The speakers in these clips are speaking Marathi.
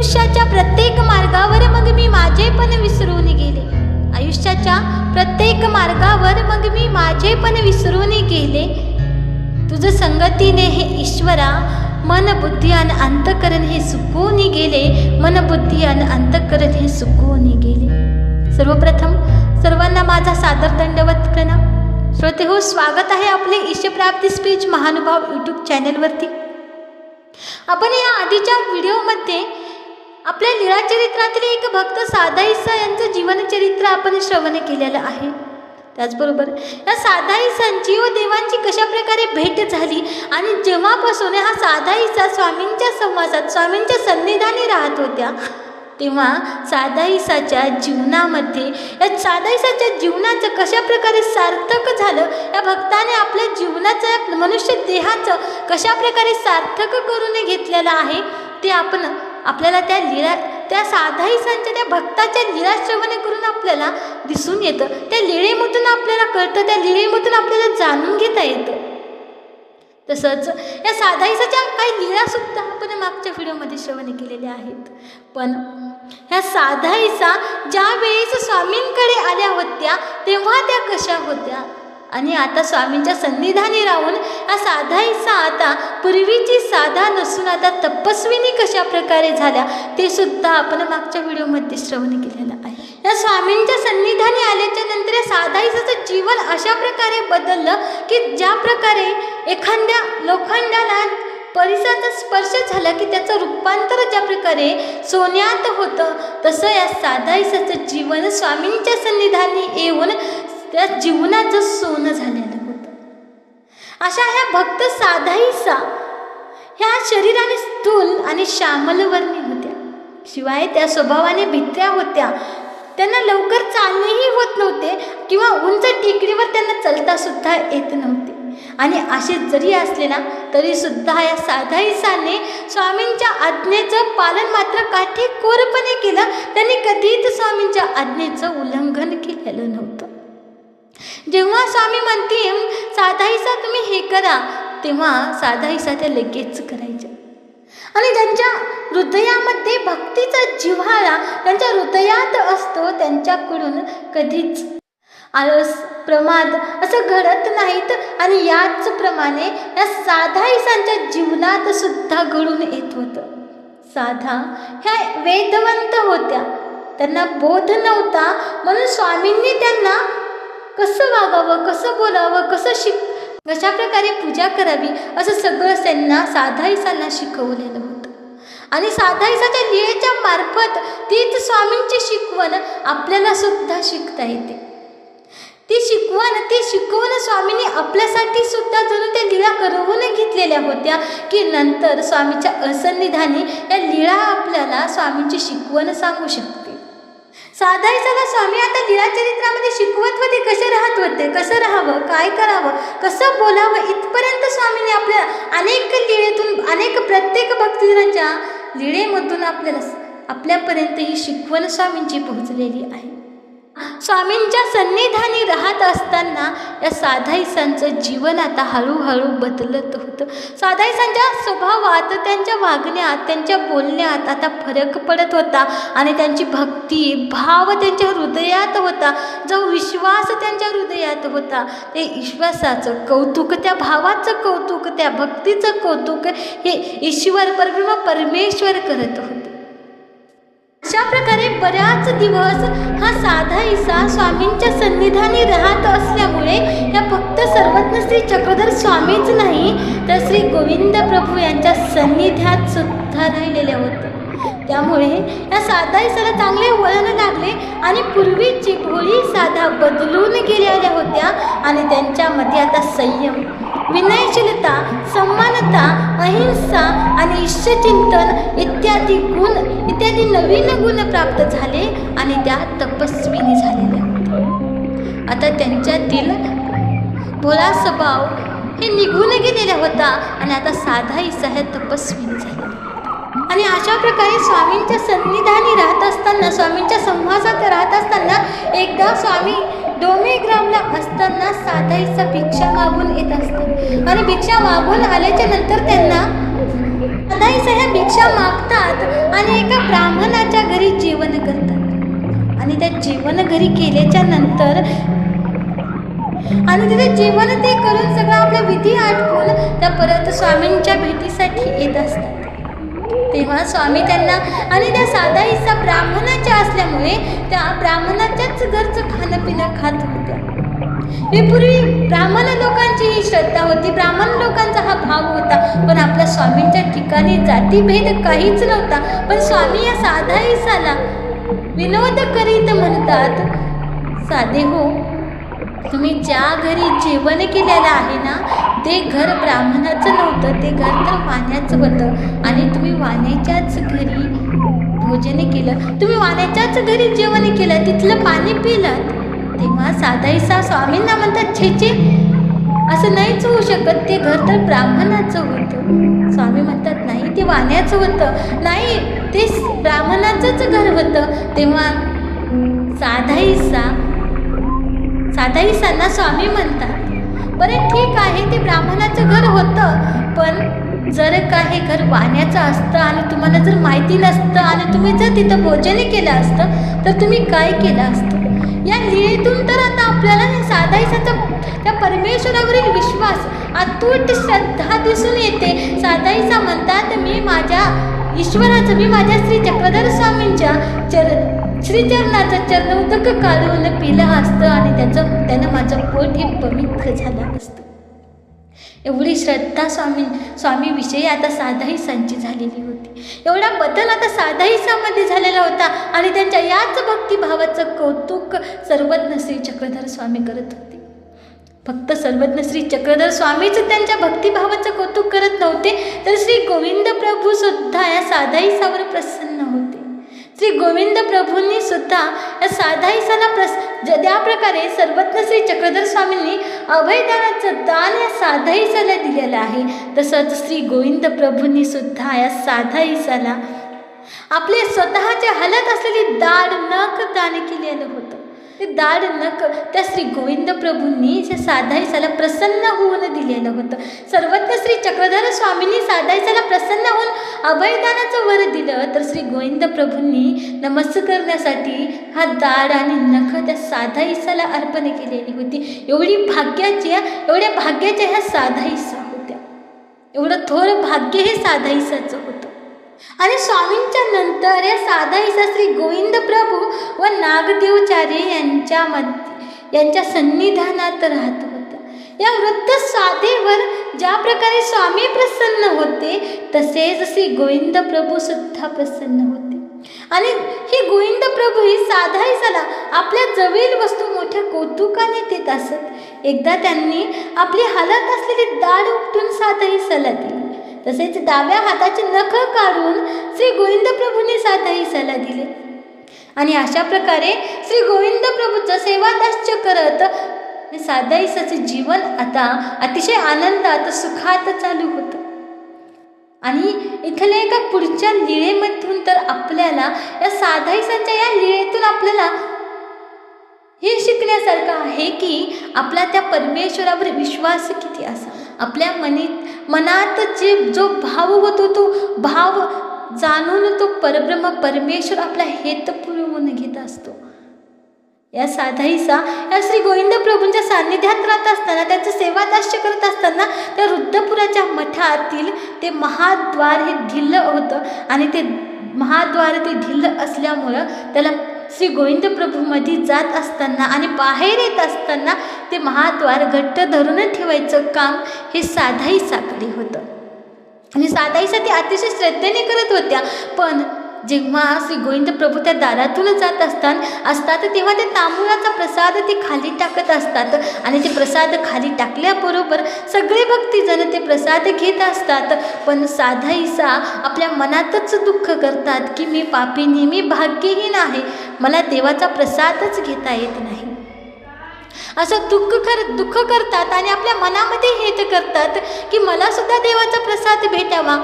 आयुष्याच्या प्रत्येक मार्गावर मग मी माझे पण विसरून गेले. आयुष्याच्या प्रत्येक मार्गावर मग मी माझे पण विसरून गेले. तुझ संगतीने हे ईश्वरा मन बुद्धी आणि अंतकरण हे सुकून गेले. मन बुद्धी आणि अंतकरण हे सुकून गेले. सर्वप्रथम सर्वांना माझा सादर दंडवत प्रणाम. श्रोते हो स्वागत आहे आपले ईशप्राप्ती स्पीच महानुभाव यूट्यूब चॅनलवरती आपण या आधीच्या व्हिडिओमध्ये आपल्या लीळा चरित्रातील एक भक्त साधा साधाईसा यांचं जीवनचरित्र आपण श्रवण केलेलं आहे. त्याचबरोबर या साधा साधाईसांची व देवांची कशा प्रकारे भेट झाली आणि जेव्हापासून हा साधा साधाईसा स्वामींच्या संवासात स्वामींच्या सन्निधानी राहत होत्या तेव्हा साधा साधाईसाच्या जीवनामध्ये या साधा साधाईसाच्या जीवनाचं कशा प्रकारे सार्थक झालं या भक्ताने आपल्या जीवनाचं मनुष्य देहाचं कशा प्रकारे सार्थक करून घेतलेलं आहे ते आपण आपल्याला त्या लीळा त्या साधाईसांच्या त्या भक्ताच्या लीळा करून आपल्याला दिसून येतं. त्या लिळेमधून आपल्याला कळतं त्या लिळेमधून आपल्याला जाणून घेता येतं. तसंच या साधाईसाच्या काही लिळासुद्धा आपण मागच्या व्हिडिओमध्ये श्रवण केलेल्या आहेत. पण ह्या साधाईसा ज्या वेळेस स्वामींकडे आल्या होत्या तेव्हा त्या कशा होत्या? आणि आता स्वामींच्या सन्निधानी राहून हा साधाईसा आता पूर्वीची साधा नसून आता तपस्विनी कशा प्रकारे झाल्या ते सुद्धा आपण मागच्या व्हिडिओमध्ये श्रवण केलेलं आहे. या स्वामींच्या सन्निधानी आल्याच्यानंतर या जीवन अशा प्रकारे बदललं की ज्या प्रकारे एखाद्या लोखंडाला परिसराचा स्पर्श झाला की त्याचं रूपांतर ज्या प्रकारे सोन्यात होतं तसं या साधाईसाचं जीवन स्वामींच्या सन्निधानी येऊन त्या जीवनाचं सोनं झालेलं होतं. अशा ह्या भक्त साधाईसा ह्या शरीराने स्थूल आणि श्यामलवर्णी होत्या. शिवाय त्या स्वभावाने भित्र्या होत्या. त्यांना लवकर चालणेही होत नव्हते किंवा उंच टेकडीवर त्यांना चलता सुद्धा येत नव्हते. आणि असे जरी असले ना तरी सुद्धा या साधाईसाने स्वामींच्या आज्ञेचं पालन मात्र काठीकोरपणे केलं. त्यांनी कधीच स्वामींच्या आज्ञेचं उल्लंघन केलेलं नव्हतं. जेव्हा स्वामी म्हणतील साधाईसा तुम्ही हे करा तेव्हा साधाईसा त्या लगेच करायच्या. आणि त्यांच्या हृदयामध्ये भक्तीचा जिव्हाळा त्यांच्या हृदयात असतो त्यांच्याकडून कधीच आळस प्रमाद असं घडत नाहीत. आणि याचप्रमाणे या साधाईसांच्या जीवनात सुद्धा घडून येत होतं. साधा ह्या वेदवंत होत्या. त्यांना बोध नव्हता. म्हणून स्वामींनी त्यांना कसं वागावं कसं बोलावं कसं शिक कशा प्रकारे पूजा करावी असं सगळं त्यांना साधाईसांना शिकवलेलं होतं. आणि साधाईसाच्या लिळेच्या मार्फत तीच स्वामींची शिकवण आपल्याला सुद्धा शिकता येते. ती शिकवण ती शिकवण स्वामींनी आपल्यासाठी सुद्धा जणू त्या लिळा करवून घेतलेल्या होत्या की नंतर स्वामीच्या असन्निधानी या लीळा आपल्याला स्वामींची शिकवण सांगू शकते साधाईसाला स्वामी आता लीळा चरित्रामध्ये शिकवत होते कसे राहत होते कसं राहावं काय करावं कसं बोलावं इथपर्यंत स्वामीने आपल्या अनेक लिळेतून अनेक प्रत्येक भक्तजनाच्या लिळेमधून आपल्याला आपल्यापर्यंत ही शिकवण स्वामींची पोहोचलेली आहे. स्वामींच्या सन्निधानी राहत असताना या साधाईसांचं जीवन आता हळूहळू बदलत होतं. साधाईसांच्या स्वभावात त्यांच्या वागण्यात त्यांच्या बोलण्यात आता फरक पडत होता आणि त्यांची भक्ती भाव त्यांच्या हृदयात होता. जो विश्वास त्यांच्या हृदयात होता ते विश्वासाचं कौतुक त्या भावाचं कौतुक त्या भक्तीचं कौतुक हे ईश्वर परब्रह्म परमेश्वर करत होते. अशा प्रकारे बऱ्याच दिवस हा साधा इसा स्वामींच्या सन्निधानी राहत असल्यामुळे या फक्त सर्वज्ञ श्री चक्रधर स्वामीच नाही तर श्री गोविंद प्रभू यांच्या सन्निध्यात सुद्धा राहिलेल्या होत्या त्यामुळे या साधा इसाला चांगले वळण लागले आणि पूर्वीची भोळी साधा बदलून गेलेल्या होत्या आणि त्यांच्यामध्ये आता संयम विनयशीलता समानता अहिंसा आणि इष्टचिंतन इत्यादी गुण इत्यादी नवीन गुण प्राप्त झाले आणि त्या तपस्विनी झालेल्या. होत्या आता त्यांच्यातील भोळा स्वभाव हे निघून गेलेला होता आणि आता साधा ईसा ह्या तपस्विनी झालेल्या आणि अशा प्रकारे स्वामींच्या सन्निधानी राहत असताना स्वामींच्या संवासात राहत असताना एकदा स्वामी डोमे ग्रामला असताना साधाईचा भिक्षा मागून येत असतात आणि भिक्षा मागून आल्याच्यानंतर त्यांना साधाईचा ह्या भिक्षा मागतात आणि एका ब्राह्मणाच्या घरी जेवण करतात. आणि त्या जेवण घरी केल्याच्यानंतर आणि तिथे जेवण ते करून सगळं आपल्या विधी आटपून त्या परत स्वामींच्या भेटीसाठी येत असतात. तेव्हा स्वामी त्यांना आणि त्या साधा हिस्सा ब्राह्मणाच्या असल्यामुळे त्या ब्राह्मणाच्याच घरचं खाणं पिणं खात होत्या. हे पूर्वी ब्राह्मण लोकांची ही श्रद्धा होती. ब्राह्मण लोकांचा हा भाव होता. पण आपल्या स्वामींच्या ठिकाणी जातीभेद काहीच नव्हता. पण स्वामी या साधा साधाईसाला विनोद करीत म्हणतात साधे हो तुम्ही ज्या घरी जेवण केलेलं आहे ना ते घर ब्राह्मणाचं नव्हतं ते घर तर वाण्याचं होतं. आणि तुम्ही वाण्याच्याच घरी भोजन केलं. तुम्ही वाण्याच्याच घरी जेवण केलं तिथलं पाणी पिलं. तेव्हा साधाईसा स्वामींना म्हणतात छे छे असं नाहीच होऊ शकत. ते घर तर ब्राह्मणाचं होतं. स्वामी म्हणतात नाही ते वाण्याचं होतं. नाही ते ब्राह्मणाचंच घर होतं. तेव्हा साधाईसा साधाईसांना स्वामी म्हणतात. बरं ठीक आहे ते ब्राह्मणाचं घर होतं पण जर का हे घर वाण्याचं असतं आणि तुम्हाला जर माहिती नसतं आणि तुम्ही जर तिथं भोजने केलं असतं तर तुम्ही काय केलं असतं? या लीळेतून तर आता आपल्याला साधाईसाचा त्या परमेश्वरावरील विश्वास अतूट श्रद्धा दिसून येते. साधाईसा म्हणतात मी माझ्या ईश्वराचं मी माझ्या श्री चक्रधर स्वामींच्या श्रीचरणाचं चरणोदक कालवलं पिलं असतं आणि त्याचं त्यानं माझं पोट हे पवित्र झालं असतं. एवढी श्रद्धा स्वामी स्वामीविषयी आता साधाही संची झालेली होती. एवढा बदल आता साधाईसामध्ये झालेला होता आणि त्यांच्या याच भक्तिभावाचं कौतुक सर्वज्ञ श्री चक्रधर स्वामी करत होते. फक्त सर्वज्ञ श्री चक्रधर स्वामीच त्यांच्या भक्तिभावाचं कौतुक करत नव्हते तर श्री गोविंद प्रभू सुद्धा या साधाईसावर प्रसन्न होते. श्री गोविंद प्रभूंनी सुद्धा या साधाईसाला प्रस ज्या प्रकारे सर्वज्ञ श्री चक्रधर स्वामींनी अभयदानाचं दान या साधाईसाला दिलेलं आहे तसंच श्री गोविंद प्रभूंनी सुद्धा या साधाईसाला आपले स्वतःचे हलत असलेली दाढ नख दान केलेलं होतं. ते दाढ नख त्या श्री गोविंद प्रभूंनी जे साधाईसाला प्रसन्न होऊन दिलेलं होतं. सर्वत्र श्री चक्रधर स्वामींनी साधाईसाला प्रसन्न होऊन अभयदानाचं वर दिलं. तर श्री गोविंद प्रभूंनी नमस्कार करण्यासाठी हा दाढ आणि नख त्या साधाईसाला अर्पण केलेली होती. एवढी भाग्याच्या एवढ्या भाग्याच्या ह्या साधाईसा होत्या. एवढं थोर भाग्य हे साधाईसाचं होतं. आणि स्वामींच्या नंतर या साधाईचा श्री गोविंद प्रभू व नागदेवचार्य यांच्या यांच्या सन्निधानात राहत होता. या वृद्ध साधेवर ज्या प्रकारे स्वामी प्रसन्न होते तसेच श्री गोविंद प्रभू सुद्धा प्रसन्न होते. आणि ही गोविंद प्रभू ही साधाईसाला आपल्या जवळील वस्तू मोठ्या कौतुकाने देत असत. एकदा त्यांनी आपली हालत असलेली दाढ उपटून साधाईसाला दिली. तसेच डाव्या हाताचे नख काढून श्री गोविंद प्रभूने प्रभूंनी सल्ला दिले. आणि अशा प्रकारे श्री गोविंद प्रभूचं सेवादास्य करत साधाईसाचं जीवन आता अतिशय आनंदात सुखात चालू होतं. आणि इथल्या एका पुढच्या लीळेमधून तर आपल्याला या साधाईसाच्या या लीळेतून आपल्याला हे शिकण्यासारखं आहे की आपला त्या परमेश्वरावर विश्वास किती असा आपल्या मनी मनात जे जो भाव होतो तो भाव जाणून तो परब्रह्म परमेश्वर आपला हेत पुरवून घेत असतो. या साधाईसा या श्री गोविंद प्रभूंच्या सान्निध्यात राहत असताना त्यांचं सेवादास्य करत असताना त्या रुद्रपुराच्या मठातील ते महाद्वार हे ढिल्ल होतं आणि ते महाद्वार ते ढिल्ल असल्यामुळं त्याला श्री गोविंद प्रभूमध्ये जात असताना आणि बाहेर येत असताना ते महाद्वार घट्ट धरून ठेवायचं काम हे साधाईसाकडे होतं. आणि साधाईसा ते अतिशय श्रद्धेने करत होत्या पण जेव्हा श्री गोविंद प्रभू त्या दारातून जात असतात असतात तेव्हा ते तांबुळाचा प्रसाद ते खाली टाकत असतात. आणि ते प्रसाद खाली टाकल्याबरोबर सगळे भक्तीजण ते प्रसाद घेत असतात. पण साधाईसा आपल्या मनातच दुःख करतात की मी पापी मी भाग्यहीन आहे. मला देवाचा प्रसादच घेता येत नाही. असं दुःख कर दुःख करतात आणि आपल्या मनामध्ये हेत करतात की मला सुद्धा देवाचा प्रसाद भेटावा.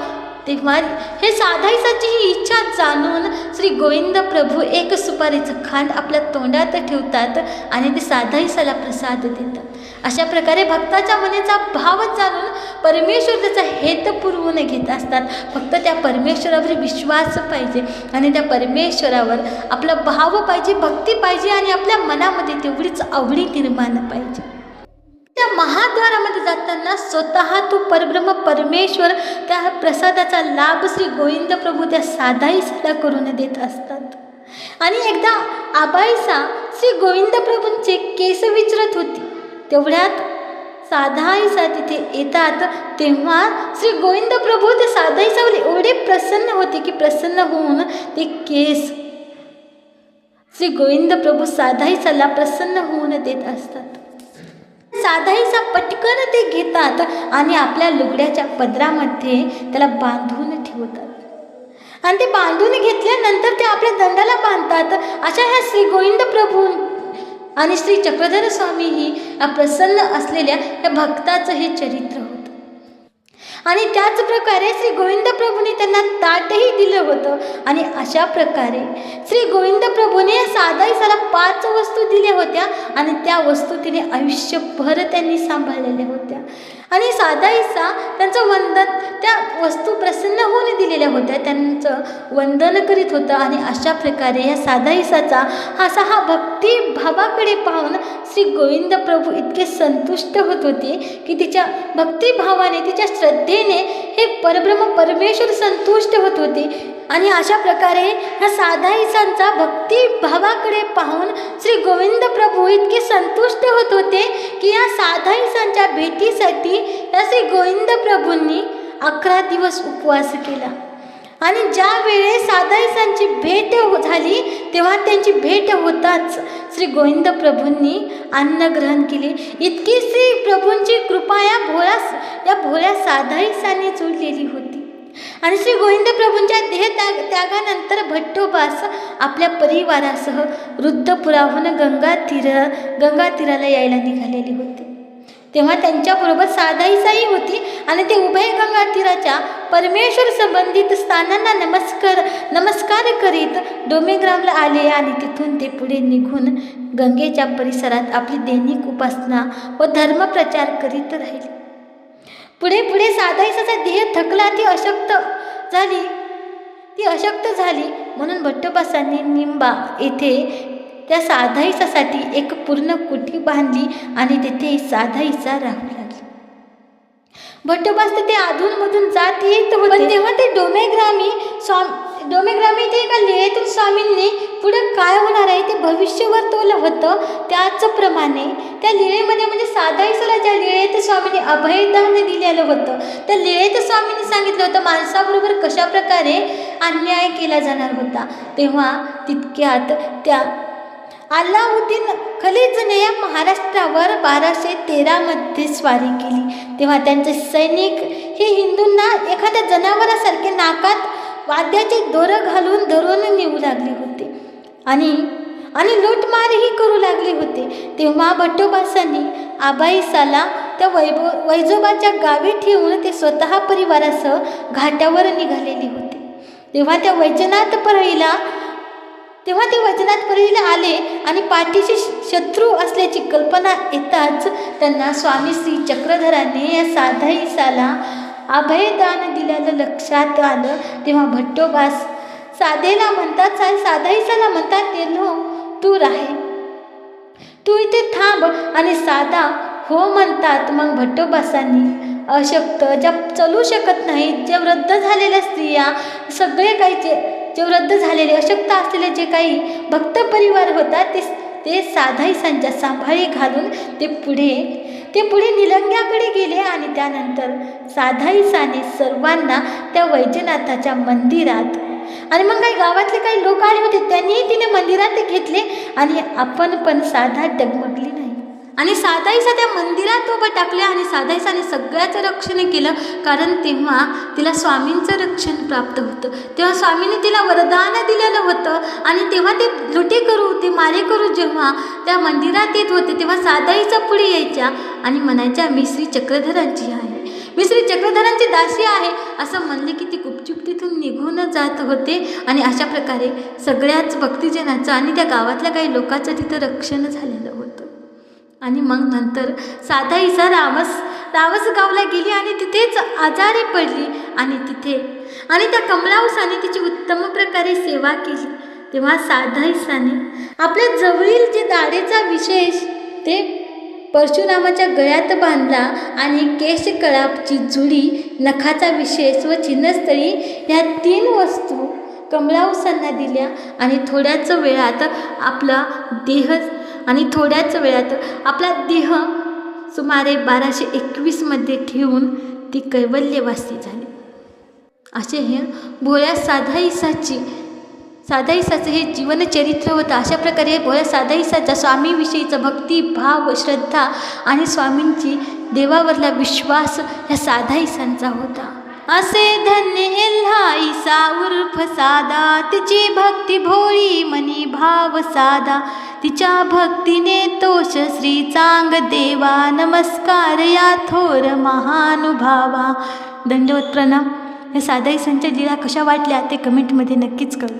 तेव्हा हे साधायसाची ही इच्छा जाणून श्री गोविंद प्रभू एक सुपारीचं खांड आपल्या तोंडात ठेवतात आणि ते साधाईसाला प्रसाद देतात. अशा प्रकारे भक्ताच्या मनाचा भाव जाणून परमेश्वर त्याचा हेत पुरवून घेत असतात. फक्त त्या परमेश्वरावर विश्वास पाहिजे आणि त्या परमेश्वरावर आपला भाव पाहिजे भक्ती पाहिजे आणि आपल्या मनामध्ये तेवढीच आवडी निर्माण पाहिजे. त्या महाद्वारामध्ये जाताना स्वतः तो परब्रह्म परमेश्वर त्या प्रसादाचा लाभ श्री गोविंद प्रभू त्या साधाईसाला करून देत असतात. आणि एकदा आबाईसा श्री गोविंद प्रभूंचे केस विचरत होती. तेवढ्यात साधाईसा तिथे येतात. तेव्हा श्री गोविंद प्रभू ते साधाईसावर एवढे प्रसन्न होते की प्रसन्न होऊन ते केस श्री गोविंद प्रभू साधाईसाला प्रसन्न होऊन देत असतात. साधाईचा पटकन ते घेतात आणि आपल्या लुगड्याच्या पदरामध्ये त्याला बांधून ठेवतात. आणि ते बांधून घेतल्यानंतर ते आपल्या दंडाला बांधतात. अशा ह्या श्री गोविंद प्रभू आणि श्री चक्रधर स्वामी ही प्रसन्न असलेल्या या भक्ताचं हे चरित्र होतं. आणि त्याच प्रकारे श्री गोविंद प्रभूने त्यांना ताटही दिलं होतं. आणि अशा प्रकारे श्री गोविंद प्रभूने साधाईसाला पाच वस्तू दिल्या होत्या आणि त्या वस्तू तिने आयुष्यभर त्यांनी सांभाळलेल्या होत्या. आणि साधा साधाईसा त्यांचं वंदन त्या वस्तू प्रसन्न होऊन दिलेल्या होत्या. त्यांचं वंदन करीत होतं आणि अशा प्रकारे या साधाईसाचा असा हा भक्ती भावाकडे पाहून श्री गोविंद प्रभू इतके संतुष्ट होत होते की तिच्या भक्तिभावाने तिच्या श्रद्धेने हे परब्रह्म परमेश्वर संतुष्ट होत होते. आणि अशा प्रकारे ह्या साधाईसांचा भक्तिभावाकडे पाहून श्री गोविंद प्रभू इतके संतुष्ट होत होते की या साधाईसांच्या भेटीसाठी या श्री गोविंद प्रभूंनी अकरा दिवस उपवास केला. आणि ज्या वेळेस साधाईसांची भेट झाली तेव्हा त्यांची भेट होताच श्री गोविंद प्रभूंनी अन्न ग्रहण केले. इतकी श्री प्रभूंची कृपा या भोळ्या या भोळ्या साधाईसांनी जोडलेली होती. आणि श्री गोविंद प्रभूंच्या देह त्याग त्यागानंतर भट्टोबास आपल्या परिवारासह वृद्धपुराहून गंगा तीर गंगा तीराला यायला निघालेली होती. तेव्हा त्यांच्याबरोबर साधाईसाई होती आणि ते उभय गंगा तीराच्या परमेश्वर संबंधित स्थानांना नमस्कार नमस्कार करीत डोमेग्रामला आले आणि तिथून ते पुढे निघून गंगेच्या परिसरात आपली दैनिक उपासना व धर्मप्रचार करीत राहिले. पुढे पुढे साधाईसाचा देह थकला ती अशक्त झाली. ती अशक्त झाली म्हणून भट्टोबासांनी निंबा येथे त्या साधाईसासाठी एक पूर्ण कुठी बांधली आणि तिथे साधाईसा राहू लागली. भट्टोबास तिथे अधूनमधून जात येत होते. तेव्हा ते डोमेग्रामी स्वामी डोमेग्रामी ते एका लिळेतून स्वामींनी पुढे काय होणार आहे ते भविष्य वर्तवलं होतं त्याचप्रमाणे त्या लिळेमध्ये म्हणजे साधाईसाला ज्या लिळेत स्वामींनी अभयदान दिलेलं होतं त्या लिळेत स्वामींनी सांगितलं होतं माणसाबरोबर कशाप्रकारे अन्याय केला जाणार होता. तेव्हा तितक्यात त्या अल्लाउद्दीन खलीजने या महाराष्ट्रावर बाराशे तेरामध्ये स्वारी केली. तेव्हा त्यांचे सैनिक हे हिंदूंना एखाद्या जनावरासारखे नाकात वाद्याचे दोरं घालून धरून नेऊ लागले होते. आणि आणि लूटमारही करू लागले होते. तेव्हा भट्टोबासांनी आबाईसाला त्या वैभव वैजोबाच्या गावी ठेवून ते स्वतः परिवारासह घाटावर निघालेले होते. तेव्हा त्या वैजनाथ परळीला तेव्हा ते वैजनाथ परळीला आले आणि पाठीशी शत्रू असल्याची कल्पना येताच त्यांना स्वामी श्री चक्रधराने या साधाईसाला अभयदान दिल्याचं लक्षात आलं. तेव्हा भट्टोबास साधेला म्हणतात सा साधाईसाला म्हणतात ते नो तू राहे. तू इथे थांब आणि साधा. हो म्हणतात मग भट्टोबासांनी. अशक्त ज्या चलू शकत नाहीत ज्या वृद्ध झालेल्या स्त्रिया सगळे काही जे जे वृद्ध झालेले अशक्त असलेले जे काही भक्त परिवार होता ते ते साधाईसांच्या सांभाळी घालून ते पुढे ते पुढे निलंग्याकडे गेले आणि त्यानंतर साधाईसाने सर्वांना त्या वैजनाथाच्या मंदिरात आणि मग काही गावातले काही लोक आले होते त्यांनीही तिने मंदिरात घेतले आणि आपण पण साधा डगमगली नाही. आणि साधाईसा त्या मंदिरात उभं टाकले आणि साधाईसाने सगळ्याचं रक्षण केलं कारण तेव्हा तिला स्वामींचं रक्षण प्राप्त होतं. तेव्हा स्वामीने तिला वरदान दिलेलं होतं आणि तेव्हा ते लुटे करू ते मारे करू जेव्हा त्या मंदिरात येत होते तेव्हा साधाईचा पुढे यायच्या. आणि म्हणायच्या मी श्री चक्रधरांची आहे. मी श्री चक्रधरांची दासी आहे. असं म्हणले की ती गुपचूप तिथून निघून जात होते आणि अशा प्रकारे सगळ्याच भक्तिजनाचं आणि त्या गावातल्या काही लोकांचं तिथं रक्षण झालेलं होतं. आणि मग नंतर साधा इसा रावस रावस गावला गेली आणि तिथेच आजारी पडली आणि तिथे आणि त्या कमलावसाने तिची उत्तम प्रकारे सेवा केली. तेव्हा साधा इसाने आपल्या जवळील जे दाढेचा विशेष ते परशुरामाच्या गळ्यात बांधला आणि केशकळाची जुडी नखाचा विशेष व चिन्हस्थळी या तीन वस्तू कमलावसांना दिल्या आणि थोड्याच वेळात आपला देह आणि थोड्याच वेळात आपला देह सुमारे बाराशे एकवीसमध्ये ठेवून ती कैवल्यवासी झाली. असे हे भोळ्या साधाईसाची साधाईसाचं हे जीवनचरित्र होतं. अशा प्रकारे भोळ्या साधाईसाचा स्वामीविषयीचा भक्ती भाव श्रद्धा आणि स्वामींची देवावरला विश्वास ह्या साधाईसांचा होता. असे धन्य एल्हा ईसा उर्फ सादा तिची भक्ती भोळी मनी भाव सादा तिच्या भक्तीने तोष श्री चांग देवा नमस्कार या थोर महानुभावा. दंडवत प्रणाम. हे साधाईसांच्या लिला कशा वाटल्या ते कमेंटमध्ये नक्कीच कळू